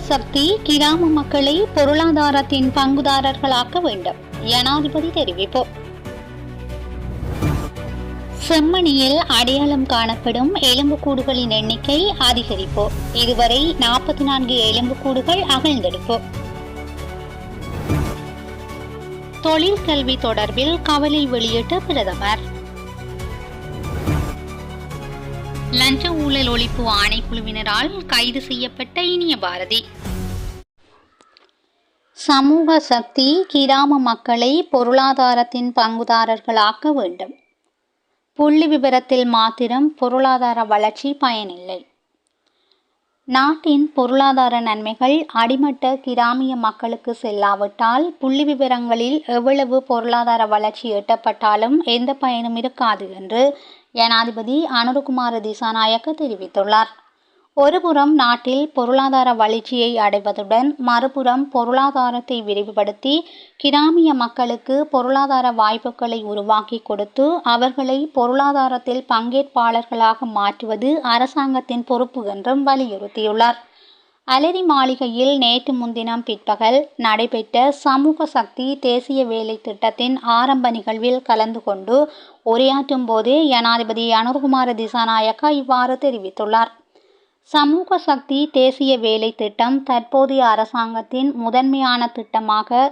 சக்தி கிராம மக்களை பொருளாதாரத்தின் பங்குதாரர்களாக்க வேண்டும். ஜனாதிபதி தெரிவிப்பு. செம்மணியில் அடையாளம் காணப்படும் எலும்புக்கூடுகளின் எண்ணிக்கை அதிகரிப்பு. இதுவரை நாற்பத்தி நான்கு எலும்புக்கூடுகள் அகழ்ந்தெடுப்பு. தொழில் கல்வி தொடர்பில் கவலை வெளியிட்ட பிரதமர். லஞ்ச ஊழல் ஒழிப்பு ஆணைக்குழுவினரால் கைது செய்யப்பட்ட இனிய பாரதி. சமூக சக்தி கிராம மக்களை பொருளாதாரத்தின் பங்குதாரர்களாக்க வேண்டும். புள்ளி விவரத்தில் மாத்திரம் பொருளாதார வளர்ச்சி பயனில்லை. நாட்டின் பொருளாதார நன்மைகள் அடிமட்ட கிராமிய மக்களுக்கு செல்லாவிட்டால் புள்ளி விவரங்களில் எவ்வளவு பொருளாதார வளர்ச்சி எட்டப்பட்டாலும் எந்த பயனும் இருக்காது என்று ஜனாதிபதி அனுருகுமார திசாநாயக்க தெரிவித்துள்ளார். ஒருபுறம் நாட்டில் பொருளாதார வளர்ச்சியை அடைவதுடன் மறுபுறம் பொருளாதாரத்தை விரிவுபடுத்தி கிராமிய மக்களுக்கு பொருளாதார வாய்ப்புகளை உருவாக்கி கொடுத்து அவர்களை பொருளாதாரத்தில் பங்கேற்பாளர்களாக மாற்றுவது அரசாங்கத்தின் பொறுப்பு என்றும் வலியுறுத்தியுள்ளார். அலரி மாளிகையில் நேற்று முன்தினம் பிற்பகல் நடைபெற்ற சமூக சக்தி தேசிய வேலை திட்டத்தின் ஆரம்ப நிகழ்வில் கலந்து கொண்டு உரையாற்றும் போதே ஜனாதிபதி அனுர்குமார திசாநாயக்கா இவ்வாறு தெரிவித்துள்ளார். சமூக சக்தி தேசிய வேலை திட்டம் தற்போதைய அரசாங்கத்தின் முதன்மையான திட்டமாக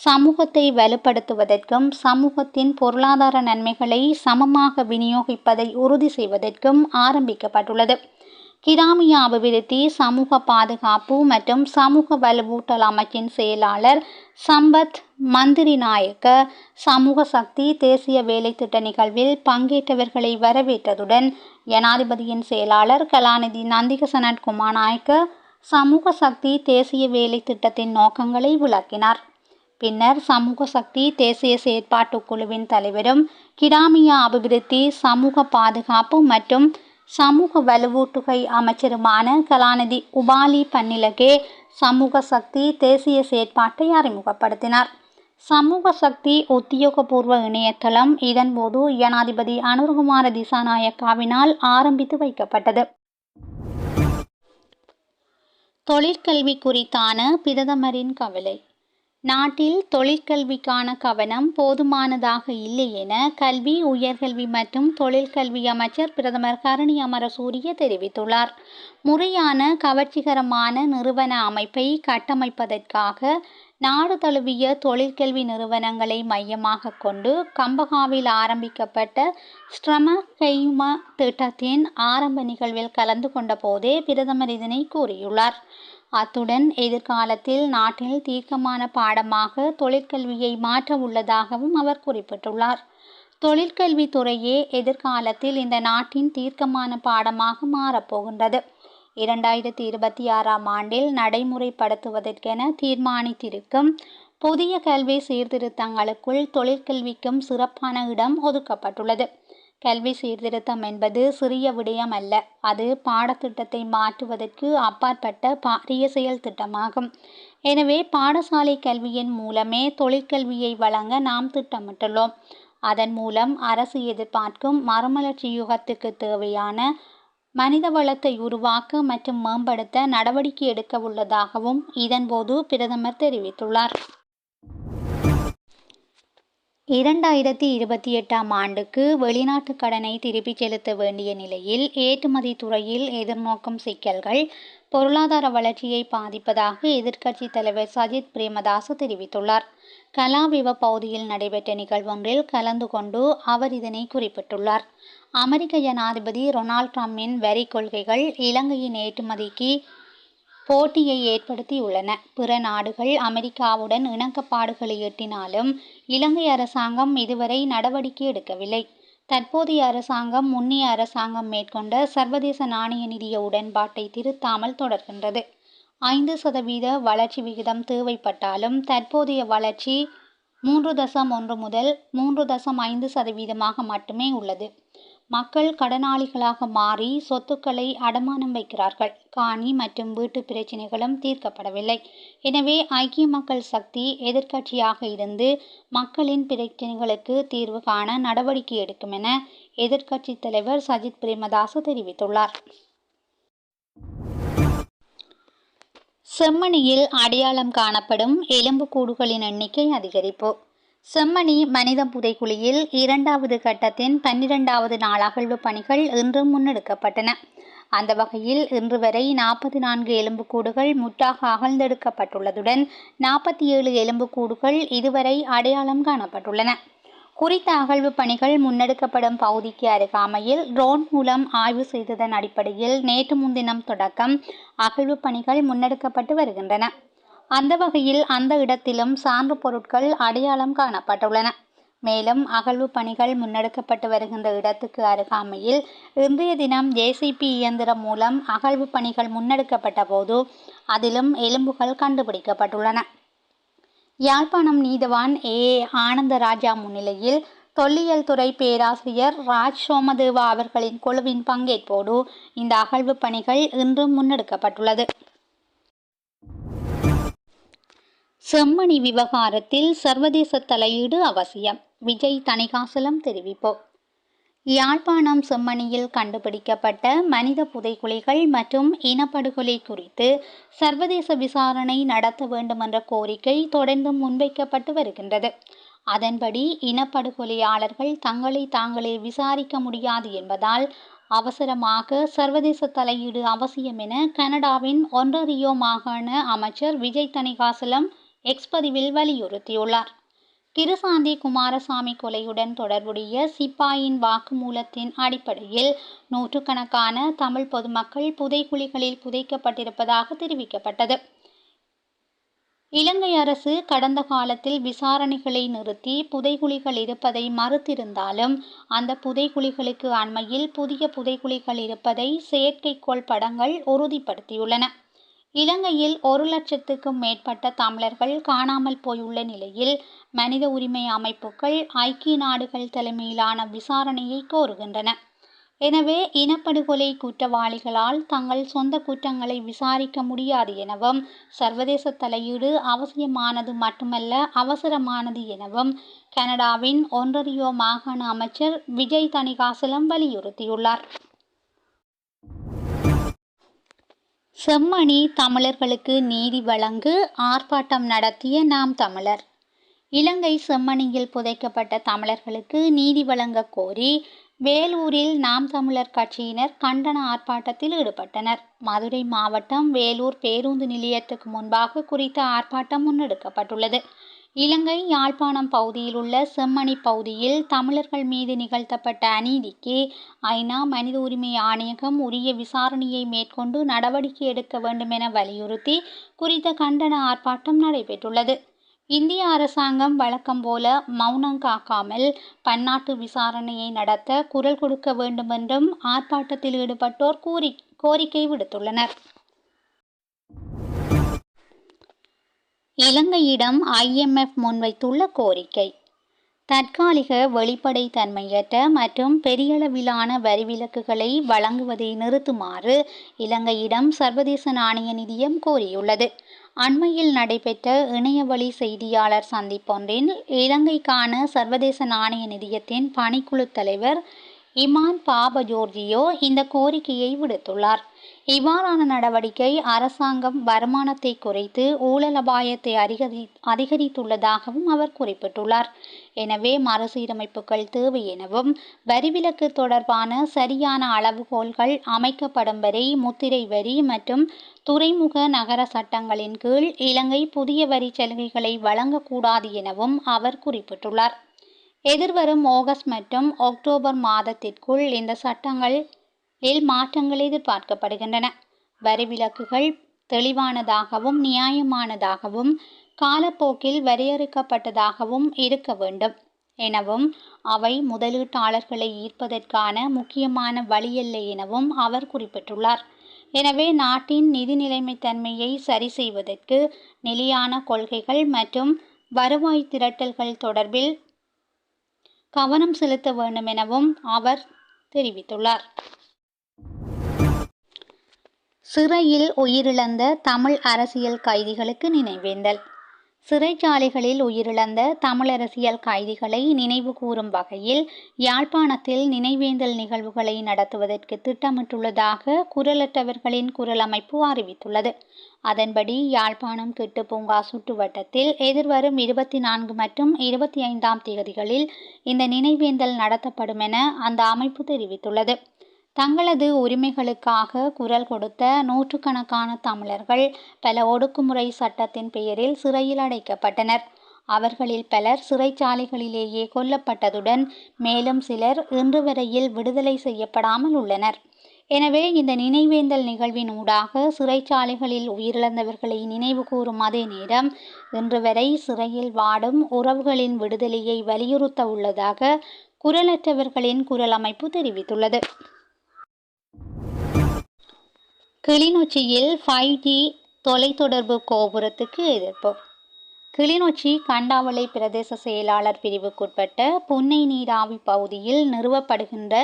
சமூகத்தை வலுப்படுத்துவதற்கும் சமூகத்தின் பொருளாதார நன்மைகளை சமமாக விநியோகிப்பதை உறுதி செய்வதற்கும் ஆரம்பிக்கப்பட்டுள்ளது. கிராமிய அபிவிருத்தி சமூக பாதுகாப்பு மற்றும் சமூக வலுவூட்டல் அமைச்சின் செயலாளர் சம்பத் மந்திரி நாயக்க சமூக சக்தி தேசிய வேலை திட்ட நிகழ்வில் பங்கேற்றவர்களை வரவேற்றதுடன் ஜனாதிபதியின் செயலாளர் கலாநிதி நந்திக சனத் நாயக்க சமூக சக்தி தேசிய வேலை திட்டத்தின் நோக்கங்களை விளக்கினார். பின்னர் சமூக சக்தி தேசிய செயற்பாட்டுக் குழுவின் தலைவரும் கிராமிய அபிவிருத்தி சமூக பாதுகாப்பு மற்றும் சமூக வலுவூட்டுகை அமைச்சருமான கலாநிதி உபாலி பன்னிலகே சமூக சக்தி தேசிய செயற்பாட்டை அறிமுகப்படுத்தினார். சமூக சக்தி உத்தியோகபூர்வ இணையதளம் இதன்போது ஜனாதிபதி அனுர்குமார திசாநாயக்காவினால் ஆரம்பித்து வைக்கப்பட்டது. தொழிற்கல்வி குறித்தான பிரதமரின் கவலை. நாட்டில் தொழிற்கல்விக்கான கவனம் போதுமானதாக இல்லை என கல்வி உயர்கல்வி மற்றும் தொழிற்கல்வி அமைச்சர் பிரதமர் கருணி அமரசூரிய தெரிவித்துள்ளார். முறையான கவர்ச்சிகரமான நிறுவன அமைப்பை கட்டமைப்பதற்காக நாடு தழுவிய தொழிற்கல்வி நிறுவனங்களை மையமாக கொண்டு கம்பகாவில் ஆரம்பிக்கப்பட்ட ஸ்ரம கையும திட்டத்தின் ஆரம்ப நிகழ்வில் கலந்து கொண்ட போதே பிரதமர் இதனை கூறியுள்ளார். அத்துடன் எதிர்காலத்தில் நாட்டில் தீர்க்கமான பாடமாக தொழிற்கல்வியை மாற்ற உள்ளதாகவும் அவர் குறிப்பிட்டுள்ளார். தொழிற்கல்வி துறையே எதிர்காலத்தில் இந்த நாட்டின் தீர்க்கமான பாடமாக மாறப்போகின்றது. இரண்டாயிரத்தி இருபத்தி ஆறாம் ஆண்டில் நடைமுறைப்படுத்துவதற்கென தீர்மானித்திருக்கும் புதிய கல்வி சீர்திருத்தங்களுக்குள் தொழிற்கல்விக்கும் சிறப்பான இடம் ஒதுக்கப்பட்டுள்ளது. கல்வி சீர்திருத்தம் என்பது சிறிய விடயம் அல்ல. அது பாடத்திட்டத்தை மாற்றுவதற்கு அப்பாற்பட்ட பாரிய செயல் திட்டமாகும். எனவே பாடசாலை கல்வியின் மூலமே தொழிற்கல்வியை வழங்க நாம் திட்டமிட்டுள்ளோம். அதன் மூலம் அரசு எதிர்பார்க்கும் மறுமலர்ச்சி யுகத்துக்கு தேவையான மனித வளத்தை உருவாக்க மற்றும் மேம்படுத்த நடவடிக்கை எடுக்க உள்ளதாகவும் இதன்போது பிரதமர் தெரிவித்துள்ளார். இரண்டாயிரத்தி இருபத்தி எட்டாம் ஆண்டுக்கு வெளிநாட்டு கடனை திருப்பிச் செலுத்த வேண்டிய நிலையில் ஏற்றுமதி துறையில் எதிர்நோக்கும் சிக்கல்கள் பொருளாதார வளர்ச்சியை பாதிப்பதாக எதிர்க்கட்சித் தலைவர் சஜித் பிரேமதாச தெரிவித்துள்ளார். கலாவிவ பகுதியில் நடைபெற்ற நிகழ்வொன்றில் கலந்து கொண்டு அவர் இதனை குறிப்பிட்டுள்ளார். அமெரிக்க ஜனாதிபதி ரொனால்ட் ட்ரம்பின் வரி கொள்கைகள் இலங்கையின் ஏற்றுமதிக்கு போட்டியை ஏற்படுத்தியுள்ளன. பிற நாடுகள் அமெரிக்காவுடன் இணக்கப்பாடுகளை எட்டினாலும் இலங்கை அரசாங்கம் இதுவரை நடவடிக்கை எடுக்கவில்லை. தற்போதைய அரசாங்கம் முன்னைய அரசாங்கம் மேற்கொண்ட சர்வதேச நாணய நிதிய உடன்பாட்டை திருத்தாமல் தொடர்கின்றது. ஐந்து சதவீத வளர்ச்சி விகிதம் தேவைப்பட்டாலும் தற்போதைய வளர்ச்சி மூன்று தசம் ஒன்று முதல் மூன்று தசம் ஐந்து சதவீதமாக மட்டுமே உள்ளது. மக்கள் கடனாளிகளாக மாறி சொத்துக்களை அடமானம் வைக்கிறார்கள். காணி மற்றும் வீட்டு பிரச்சினைகளும் தீர்க்கப்படவில்லை. எனவே ஐக்கிய மக்கள் சக்தி எதிர்க்கட்சியாக இருந்து மக்களின் பிரச்சினைகளுக்கு தீர்வு காண நடவடிக்கை எடுக்கும் என எதிர்க்கட்சி தலைவர் சஜித் பிரேமதாச தெரிவித்துள்ளார். செம்மணியில் அடையாளம் காணப்படும் எலும்புக்கூடுகளின் எண்ணிக்கை அதிகரிப்பு. செம்மணி மனித புதைக்குழியில் இரண்டாவது கட்டத்தின் பன்னிரெண்டாவது நாள் அகழ்வு பணிகள் இன்று முன்னெடுக்கப்பட்டன. அந்த வகையில் இன்று வரை நாற்பத்தி நான்கு எலும்புக்கூடுகள் முற்றாக அகழ்ந்தெடுக்கப்பட்டுள்ளதுடன் நாற்பத்தி ஏழு எலும்புக்கூடுகள் இதுவரை அடையாளம் காணப்பட்டுள்ளன. குறித்த அகழ்வு பணிகள் முன்னெடுக்கப்படும் பகுதிக்கு அருகாமையில் ட்ரோன் மூலம் ஆய்வு செய்ததன் அடிப்படையில் நேற்று முன்தினம் தொடக்கம் அகழ்வு பணிகள் முன்னெடுக்கப்பட்டு வருகின்றன. அந்த வகையில் அந்த இடத்திலும் சான்று பொருட்கள் அடையாளம் காணப்பட்டுள்ளன. மேலும் அகழ்வு பணிகள் முன்னெடுக்கப்பட்டு வருகின்ற இடத்துக்கு அருகாமையில் இன்றைய தினம் ஜேசிபி இயந்திரம் மூலம் அகழ்வு பணிகள் முன்னெடுக்கப்பட்ட போது அதிலும் எலும்புகள் கண்டுபிடிக்கப்பட்டுள்ளன. யாழ்ப்பாணம் நீதவான் ஏ. ஆனந்தராஜா முன்னிலையில் தொல்லியல் துறை பேராசிரியர் ராஜ் சோமதேவா அவர்களின் குழுவின் பங்கேற்போடு இந்த அகழ்வு பணிகள் இன்று முன்னெடுக்கப்பட்டுள்ளது. செம்மணி விவகாரத்தில் சர்வதேச தலையீடு அவசியம். விஜய் தணிகாசலம் தெரிவிப்பு. யாழ்ப்பாணம் செம்மணியில் கண்டுபிடிக்கப்பட்ட மனித புதைக்குழிகள் மற்றும் இனப்படுகொலை குறித்து சர்வதேச விசாரணை நடத்த வேண்டுமென்ற கோரிக்கை தொடர்ந்து முன்வைக்கப்பட்டு வருகின்றது. அதன்படி இனப்படுகொலையாளர்கள் தங்களை தாங்களே விசாரிக்க முடியாது என்பதால் அவசரமாக சர்வதேச தலையீடு அவசியம் என கனடாவின் ஒன்டரியோ மாகாண அமைச்சர் விஜய் தணிகாசலம் எக்ஸ் பதிவில் வலியுறுத்தியுள்ளார். கிருசாந்தி குமாரசாமி கொலையுடன் தொடர்புடைய சிப்பாயின் வாக்குமூலத்தின் அடிப்படையில் நூற்றுக்கணக்கான தமிழ் பொதுமக்கள் புதைக்குழிகளில் புதைக்கப்பட்டிருப்பதாக தெரிவிக்கப்பட்டது. இலங்கை அரசு கடந்த காலத்தில் விசாரணைகளை நிறுத்தி புதைகுழிகள் இருப்பதை மறுத்திருந்தாலும் அந்த புதைகுழிகளுக்கு அண்மையில் புதிய புதைகுழிகள் இருப்பதை செயற்கைக்கோள் படங்கள் உறுதிப்படுத்தியுள்ளன. இலங்கையில் ஒரு லட்சத்துக்கும் மேற்பட்ட தமிழர்கள் காணாமல் போயுள்ள நிலையில் மனித உரிமை அமைப்புகள் ஐக்கிய நாடுகள் தலைமையிலான விசாரணையை கோருகின்றன. எனவே இனப்படுகொலை குற்றவாளிகளால் தங்கள் சொந்த குற்றங்களை விசாரிக்க முடியாது எனவும் சர்வதேச தலையீடு அவசியமானது மட்டுமல்ல அவசரமானது எனவும் கனடாவின் ஒன்றரியோ மாகாண அமைச்சர் விஜய் தணிகாசலம் வலியுறுத்தியுள்ளார். செம்மணி தமிழர்களுக்கு நீதி வழங்கு ஆர்ப்பாட்டம் நடத்திய நாம் தமிழர். இலங்கை செம்மணியில் புதைக்கப்பட்ட தமிழர்களுக்கு நீதி வழங்க கோரி வேலூரில் நாம் தமிழர் கட்சியினர் கண்டன ஆர்ப்பாட்டத்தில் ஈடுபட்டனர். மதுரை மாவட்டம் வேலூர் பேருந்து நிலையத்துக்கு முன்பாக குறித்த ஆர்ப்பாட்டம் முன்னெடுக்கப்பட்டுள்ளது. இலங்கை யாழ்ப்பாணம் பகுதியில் உள்ள செம்மணி பகுதியில் தமிழர்கள் மீது நிகழ்த்தப்பட்ட அநீதிக்கு ஐநா மனித உரிமை ஆணையகம் உரிய விசாரணையை மேற்கொண்டு நடவடிக்கை எடுக்க வேண்டும் என வலியுறுத்தி குறித்த கண்டன ஆர்ப்பாட்டம் நடைபெற்றுள்ளது. இந்திய அரசாங்கம் வழக்கம் போல மௌனம் காக்காமல் பன்னாட்டு விசாரணையை நடத்த குரல் கொடுக்க வேண்டுமென்றும் ஆர்ப்பாட்டத்தில் ஈடுபட்டோர் கூறி கோரிக்கை விடுத்துள்ளனர். இலங்கையிடம் ஐஎம்எஃப் முன்வைத்துள்ள கோரிக்கை. தற்காலிக வெளிப்படை தன்மையற்ற மற்றும் பெரியளவிலான வரிவிலக்குகளை வழங்குவதை நிறுத்துமாறு இலங்கையிடம் சர்வதேச நாணய நிதியம் கோரியுள்ளது. அண்மையில் நடைபெற்ற இணையவழி செய்தியாளர் சந்திப்பொன்றில் இலங்கைக்கான சர்வதேச நாணய நிதியத்தின் பணிக்குழு தலைவர் இமான் பாப ஜோர்ஜியோ இந்த கோரிக்கையை விடுத்துள்ளார். இவ்வாறான நடவடிக்கை அரசாங்கம் வருமானத்தை குறைத்து ஊழல் அபாயத்தை அதிகரி அதிகரித்துள்ளதாகவும் அவர் குறிப்பிட்டுள்ளார். எனவே மறுசீரமைப்புகள் தேவை எனவும் வரிவிலக்கு தொடர்பான சரியான அளவுகோல்கள் அமைக்கப்படும் வரை முத்திரை வரி மற்றும் துறைமுக நகர சட்டங்களின் கீழ் இலங்கை புதிய வரி சலுகைகளை வழங்கக்கூடாது எனவும் அவர் குறிப்பிட்டுள்ளார். எதிர்வரும் ஆகஸ்ட் மற்றும் அக்டோபர் மாதத்திற்குள் இந்த சட்டங்கள் இல் மாற்றங்கள் எதிர்பார்க்கப்படுகின்றன. வரி விலக்குகள் தெளிவானதாகவும் நியாயமானதாகவும் காலப்போக்கில் வரையறுக்கப்பட்டதாகவும் இருக்க வேண்டும். எனவும் அவை முதலீட்டாளர்களை ஈர்ப்பதற்கான முக்கியமான வழியல்ல எனவும் அவர் குறிப்பிட்டுள்ளார். எனவே நாட்டின் நிதி நிலைமைத்தன்மையை சரி செய்வதற்கு நிலையான கொள்கைகள் மற்றும் வருவாய் திரட்டல்கள் தொடர்பில் கவனம் செலுத்த வேண்டும் எனவும் அவர் தெரிவித்துள்ளார். சிறையில் உயிரிழந்த தமிழ் அரசியல் கைதிகளுக்கு நினைவேந்தல். சிறைச்சாலைகளில் உயிரிழந்த தமிழ் அரசியல் கைதிகளை நினைவு கூறும் வகையில் யாழ்ப்பாணத்தில் நினைவேந்தல் நிகழ்வுகளை நடத்துவதற்கு திட்டமிட்டுள்ளதாக குரலற்றவர்களின் குரல் அமைப்பு அறிவித்துள்ளது. அதன்படி யாழ்ப்பாணம் கிட்டு பூங்கா சுற்றுவட்டத்தில் எதிர்வரும் இருபத்தி நான்கு மற்றும் இருபத்தி ஐந்தாம் தேதிகளில் இந்த நினைவேந்தல் நடத்தப்படும் என அந்த அமைப்பு தெரிவித்துள்ளது. தங்களது உரிமைகளுக்காக குரல் கொடுத்த நூற்றுக்கணக்கான தமிழர்கள் பல ஒடுக்குமுறை சட்டத்தின் பெயரில் சிறையில் அடைக்கப்பட்டனர். அவர்களில் பலர் சிறைச்சாலைகளிலேயே கொல்லப்பட்டதுடன் மேலும் சிலர் இன்று வரையில் விடுதலை செய்யப்படாமல் உள்ளனர். எனவே இந்த நினைவேந்தல் நிகழ்வின் ஊடாக சிறைச்சாலைகளில் உயிரிழந்தவர்களை நினைவு கூறும் அதே நேரம் இன்று வரை சிறையில் வாடும் உறவுகளின் விடுதலையை வலியுறுத்த உள்ளதாக குரலற்றவர்களின் குரல் அமைப்பு தெரிவித்துள்ளது. கிளிநொச்சியில் ஃபைவ் ஜி தொலைத்தொடர்பு கோபுரத்துக்கு எதிர்ப்பு. கிளிநொச்சி கண்டாவளை பிரதேச செயலாளர் பிரிவுக்குட்பட்ட புன்னை நீராவி பகுதியில் நிறுவப்படுகின்ற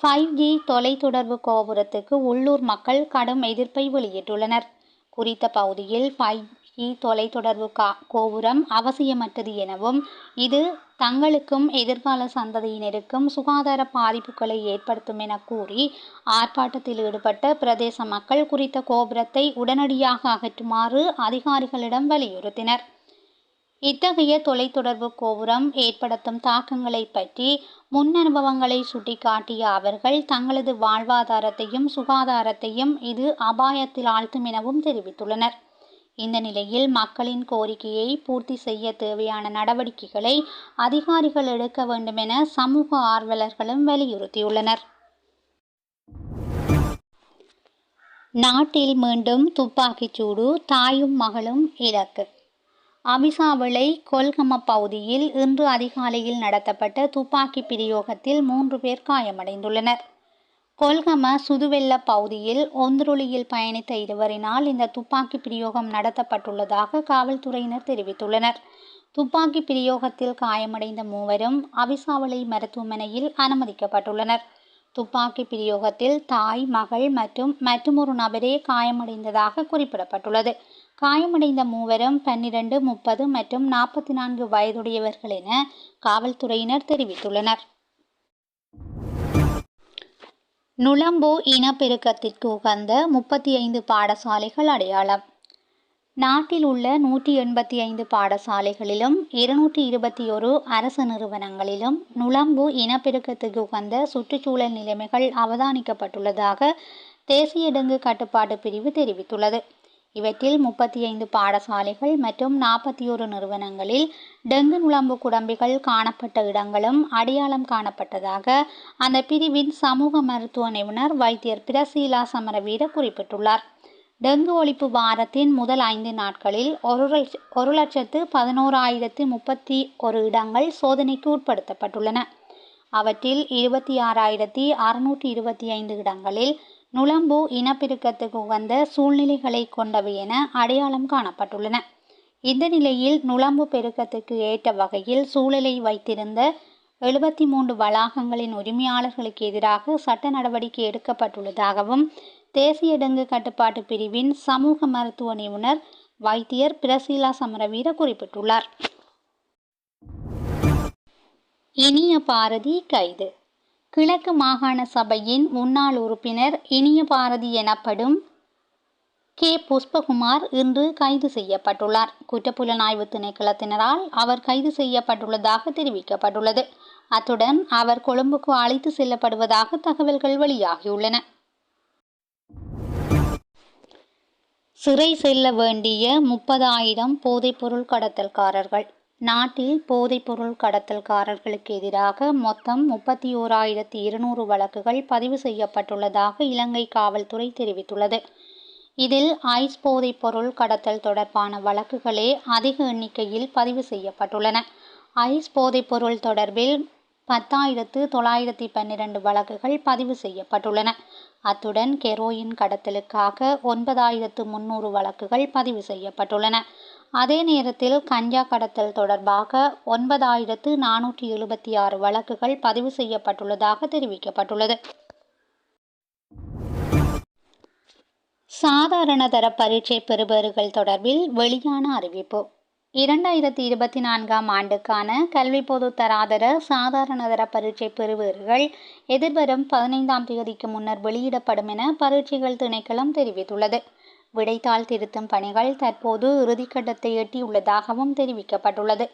ஃபைவ் ஜி தொலைத்தொடர்பு கோபுரத்துக்கு உள்ளூர் மக்கள் கடும் எதிர்ப்பை வெளியிட்டுள்ளனர். குறித்த பகுதியில் ஃபைவ் இ தொலைத்தொடர்பு கா கோபுரம் அவசியமற்றது எனவும் இது தங்களுக்கும் எதிர்கால சந்ததியினருக்கும் சுகாதார பாதிப்புகளை ஏற்படுத்தும் என கூறி ஆர்ப்பாட்டத்தில் ஈடுபட்ட பிரதேச மக்கள் குறித்த கோபுரத்தை உடனடியாக அகற்றுமாறு அதிகாரிகளிடம் வலியுறுத்தினர். இத்தகைய தொலைத்தொடர்பு கோபுரம் ஏற்படுத்தும் தாக்கங்களை பற்றி முன் அனுபவங்களை சுட்டிக்காட்டிய அவர்கள் தங்களது வாழ்வாதாரத்தையும் சுகாதாரத்தையும் இது அபாயத்தில் ஆழ்த்தும் எனவும் தெரிவித்துள்ளனர். இந்த நிலையில் மக்களின் கோரிக்கையை பூர்த்தி செய்ய தேவையான நடவடிக்கைகளை அதிகாரிகள் எடுக்க வேண்டுமென சமூக ஆர்வலர்களும் வலியுறுத்தியுள்ளனர். நாட்டில் மீண்டும் துப்பாக்கிச் சூடு தாயும் மகளும் இலக்கு. அவிசாவிளை கொல்கம பகுதியில் இன்று அதிகாலையில் நடத்தப்பட்ட துப்பாக்கி பிரயோகத்தில் மூன்று பேர் காயமடைந்துள்ளனர். கொல்கம சுதுவெல்ல பகுதியில் ஒந்துருளியில் பயணித்த இருவரினால் இந்த துப்பாக்கி பிரயோகம் நடத்தப்பட்டுள்ளதாக காவல்துறையினர் தெரிவித்துள்ளனர். துப்பாக்கி பிரயோகத்தில் காயமடைந்த மூவரும் அவிசாவளை மருத்துவமனையில் அனுமதிக்கப்பட்டுள்ளனர். துப்பாக்கி பிரயோகத்தில் தாய் மகள் மற்றும் மற்றொரு நபரே காயமடைந்ததாக குறிப்பிடப்பட்டுள்ளது. காயமடைந்த மூவரும் பன்னிரண்டு முப்பது மற்றும் நாற்பத்தி நான்கு வயதுடையவர்கள் என காவல்துறையினர் தெரிவித்துள்ளனர். நுளம்பு இனப்பெருக்கத்திற்கு உகந்த முப்பத்தி ஐந்து பாடசாலைகள் அடையாளம். நாட்டில் உள்ள நூற்றி எண்பத்தி ஐந்து பாடசாலைகளிலும் இருநூற்றி இருபத்தி ஒரு அரசு நிறுவனங்களிலும் நுளம்பு இனப்பெருக்கத்துக்கு உகந்த சுற்றுச்சூழல் நிலைமைகள் அவதானிக்கப்பட்டுள்ளதாக தேசிய டெங்கு கட்டுப்பாட்டு பிரிவு தெரிவித்துள்ளது. இவற்றில் முப்பத்தி ஐந்து பாடசாலைகள் மற்றும் நாற்பத்தி ஒரு நிறுவனங்களில் டெங்கு நுழம்பு குடம்பிகள் காணப்பட்ட இடங்களும் அடையாளம் காணப்பட்டதாக அந்த பிரிவின் சமூக மருத்துவ நிபுணர் வைத்தியர் பிரசீலா சமரவீர குறிப்பிட்டுள்ளார். டெங்கு ஒழிப்பு வாரத்தின் முதல் ஐந்து நாட்களில் ஒரு லட்ச ஒரு லட்சத்து பதினோராயிரத்து முப்பத்தி ஒரு இடங்கள் சோதனைக்கு உட்படுத்தப்பட்டுள்ளன. அவற்றில் இருபத்தி ஆறாயிரத்தி அறுநூற்றி இருபத்தி ஐந்து இடங்களில் நுளம்பு இனப்பெருக்கத்துக்கு உகந்த சூழ்நிலைகளை கொண்டவை என அடையாளம் காணப்பட்டுள்ளன. இந்த நிலையில் நுளம்பு பெருக்கத்துக்கு ஏற்ற வகையில் சூழலை வைத்திருந்த எழுபத்தி மூன்று வளாகங்களின் உரிமையாளர்களுக்கு எதிராக சட்ட நடவடிக்கை எடுக்கப்பட்டுள்ளதாகவும் தேசிய டெங்கு கட்டுப்பாட்டு பிரிவின் சமூக மருத்துவ நிபுணர் வைத்தியர் பிரசீலா சமரவீர குறிப்பிட்டுள்ளார். இனிய பாரதி கைது. கிழக்கு மாகாண சபையின் முன்னாள் உறுப்பினர் இனிய பாரதி எனப்படும் கே. புஷ்பகுமார் இன்று கைது செய்யப்பட்டுள்ளார். குற்றப்புலனாய்வு திணைக்களத்தினரால் அவர் கைது செய்யப்பட்டுள்ளதாக தெரிவிக்கப்பட்டுள்ளது. அத்துடன் அவர் கொழும்புக்கு அழைத்து செல்லப்படுவதாக தகவல்கள் வெளியாகியுள்ளன. சிறை செல்ல வேண்டிய முப்பதாயிரம் போதைப்பொருள் கடத்தல்காரர்கள். நாட்டில் போதைப்பொருள் கடத்தல்காரர்களுக்கு எதிராக மொத்தம் முப்பத்தி ஓராயிரத்தி இருநூறு வழக்குகள் பதிவு செய்யப்பட்டுள்ளதாக இலங்கை காவல்துறை தெரிவித்துள்ளது. இதில் ஐஸ் போதைப்பொருள் கடத்தல் தொடர்பான வழக்குகளே அதிக எண்ணிக்கையில் பதிவு செய்யப்பட்டுள்ளன. ஐஸ் போதைப்பொருள் தொடர்பில் பத்தாயிரத்து தொள்ளாயிரத்தி பன்னிரண்டு வழக்குகள் பதிவு செய்யப்பட்டுள்ளன. அத்துடன் கெரோயின் கடத்தலுக்காக ஒன்பதாயிரத்து முன்னூறு வழக்குகள் பதிவு செய்யப்பட்டுள்ளன. அதே நேரத்தில் கஞ்சா கடத்தல் தொடர்பாக ஒன்பதாயிரத்து நானூற்றி எழுபத்தி ஆறு வழக்குகள் பதிவு செய்யப்பட்டுள்ளதாக தெரிவிக்கப்பட்டுள்ளது. சாதாரண தர பரீட்சை பெறுபவர்கள் தொடர்பில் வெளியான அறிவிப்பு. இரண்டாயிரத்தி இருபத்தி நான்காம் ஆண்டுக்கான கல்வி பொது தராதர சாதாரண தர பரீட்சை பெறுபவர்கள் எதிர்வரும் பதினைந்தாம் தேதிக்கு முன்னர் வெளியிடப்படும் என பரீட்சைகள் திணைக்களம் தெரிவித்துள்ளது. விடைத்தாள் திருத்தும் பணிகள் தற்போது இறுதிக்கட்டத்தை எட்டியுள்ளதாகவும் தெரிவிக்கப்பட்டுள்ளது.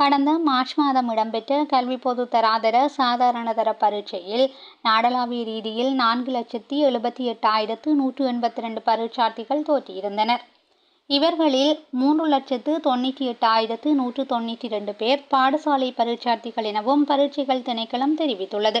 கடந்த மார்ச் மாதம் இடம்பெற்ற கல்வி பொது தராதர சாதாரணதர பரீட்சையில் நாடளாவிய ரீதியில் நான்கு லட்சத்தி எழுபத்தி எட்டாயிரத்து நூற்று எண்பத்தி ரெண்டு பரீட்சார்த்திகள் தோற்றியிருந்தனர். இவர்களில் மூன்று லட்சத்து தொண்ணூற்றி எட்டாயிரத்து நூற்று தொண்ணூற்றி ரெண்டு பேர் பாடசாலை பரீட்சார்த்திகள் எனவும் பரீட்சைகள் திணைக்களம் தெரிவித்துள்ளது.